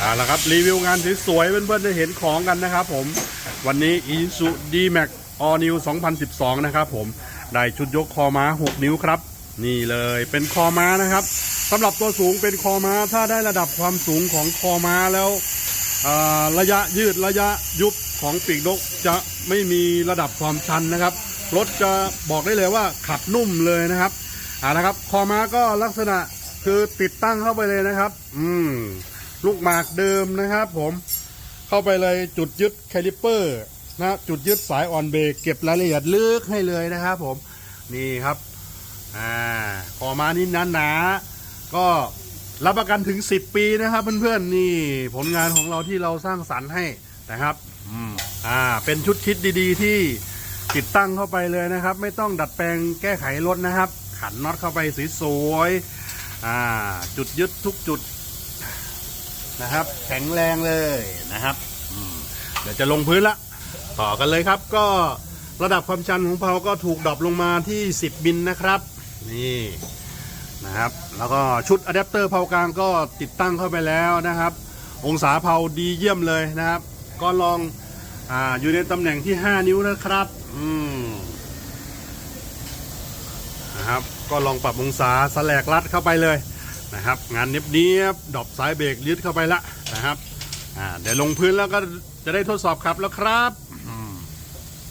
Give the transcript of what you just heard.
เอาละครับรีวิวงานสวยๆเพื่อนๆได้เห็นของกันนะครับผมวันนี้ i s u d m a x All New 2012 นะครับผมได้ชุดยกคอม้า 6 นิ้วครับ นี่เลยเป็นคอม้านะครับสำหรับตัวสูงเป็นคอม้าถ้าได้ระดับความสูงของคอม้าแล้วระยะยืดระยะยุบของปีกนกจะไม่มีระดับความชันนะครับรถจะบอกได้เลยว่าขับนุ่มเลยนะครับเอาละครับคอม้าก็ลักษณะคือติดตั้งเข้าไปเลยนะครับ อืม ลูกหมากเดิมนะครับผมเข้าไปเลยจุดยึดแคลิปเปอร์นะจุดยึดสายออนเบรกเก็บรายละเอียดลึกให้เลยนะครับผมนี่ครับอ่าขอมานี่หนาก็รับประกันถึง 10 ปีนะครับเพื่อนๆนี่ผลงานของเราที่เราสร้างสรรค์ให้นะครับอืมอ่าเป็นชุดคิดดีๆ ที่ติดตั้งเข้าไปเลยนะครับ ไม่ต้องดัดแปลงแก้ไขรถนะครับ ขันน็อตเข้าไปสวยๆอ่าจุดยึดทุกจุด นะครับ แข็งแรงเลยนะครับเดี๋ยวจะลงพื้นละ ต่อกันเลยครับ ก็ระดับความชันของเพาก็ถูกดรอปลงมาที่ 10 มิลนะครับ นี่นะครับ แล้วก็ชุดอะแดปเตอร์เพากลางก็ติดตั้งเข้าไปแล้วนะครับ องศาเพาดีเยี่ยมเลยนะครับ ก็ลองอ่าอยู่ในตำแหน่งที่ 5 นิ้วนะครับ อืมนะครับ ก็ลองปรับองศาสแลกรัดเข้าไปเลย นะครับ งานเนียบๆดรอปสายเบรกยึดเข้าไปละนะครับอ่าเดี๋ยวลงพื้นแล้วก็จะได้ทดสอบขับแล้วครับ